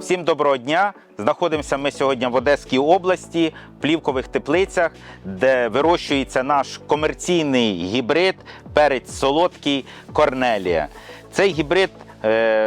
Всім доброго дня! Знаходимося ми сьогодні в Одеській області, в плівкових теплицях, де вирощується наш комерційний гібрид перець солодкий Корнелія. Цей гібрид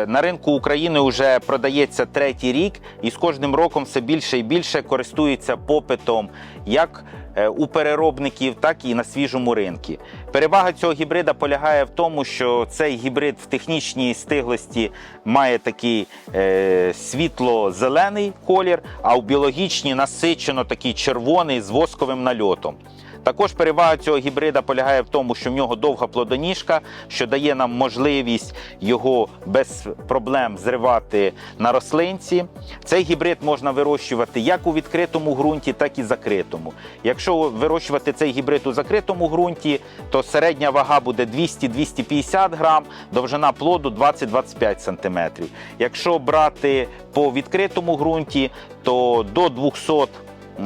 на ринку України вже продається третій рік і з кожним роком все більше і більше користується попитом як е, у переробників, так і на свіжому ринку. Перевага цього гібрида полягає в тому, що цей гібрид в технічній стиглості має такий е, світло-зелений колір, а у біологічній насичено такий червоний з восковим нальотом. Також перевага цього гібрида полягає в тому, що в нього довга плодоніжка, що дає нам можливість його без проблем зривати на рослинці. Цей гібрид можна вирощувати як у відкритому ґрунті, так і закритому. Якщо вирощувати цей гібрид у закритому ґрунті, то середня вага буде 200-250 грам, довжина плоду 20-25 см. Якщо брати по відкритому ґрунті, то до 200 е,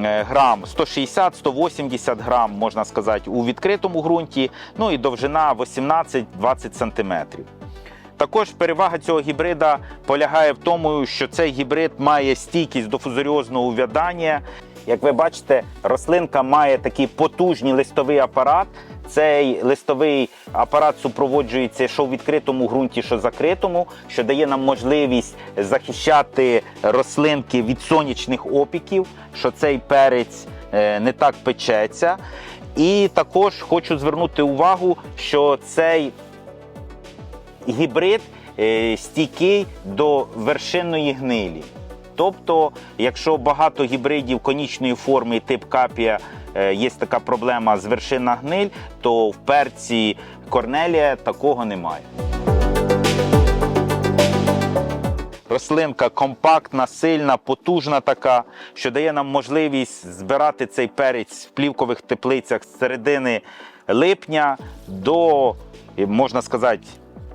грам 160-180 грам, можна сказати, у відкритому ґрунті, ну і довжина 18-20 сантиметрів. Також перевага цього гібрида полягає в тому, що цей гібрид має стійкість до фузоріозного увядання. Як ви бачите, рослинка має такий потужний листовий апарат. Цей листовий апарат супроводжується що в відкритому ґрунті, що в закритому, що дає нам можливість захищати рослинки від сонячних опіків, що цей перець е, не так печеться. І також хочу звернути увагу, що цей гібрид е, стійкий до вершинної гнилі. Тобто, якщо багато гібридів конічної форми тип капія є така проблема з вершина гниль, то в перці корнелія такого немає. Рослинка компактна, сильна, потужна така, що дає нам можливість збирати цей перець в плівкових теплицях з середини липня до, можна сказати,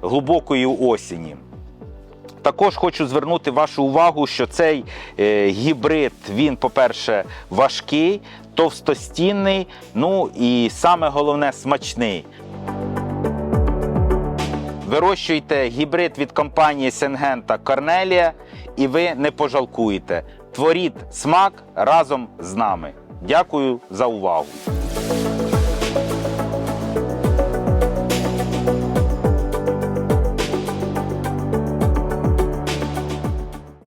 глибокої осені. Також хочу звернути вашу увагу, що цей е, гібрид, він, по-перше, важкий, товстостінний, ну і саме головне смачний. Вирощуйте гібрид від компанії Сенгента Корнелія, і ви не пожалкуєте. Творіть смак разом з нами. Дякую за увагу.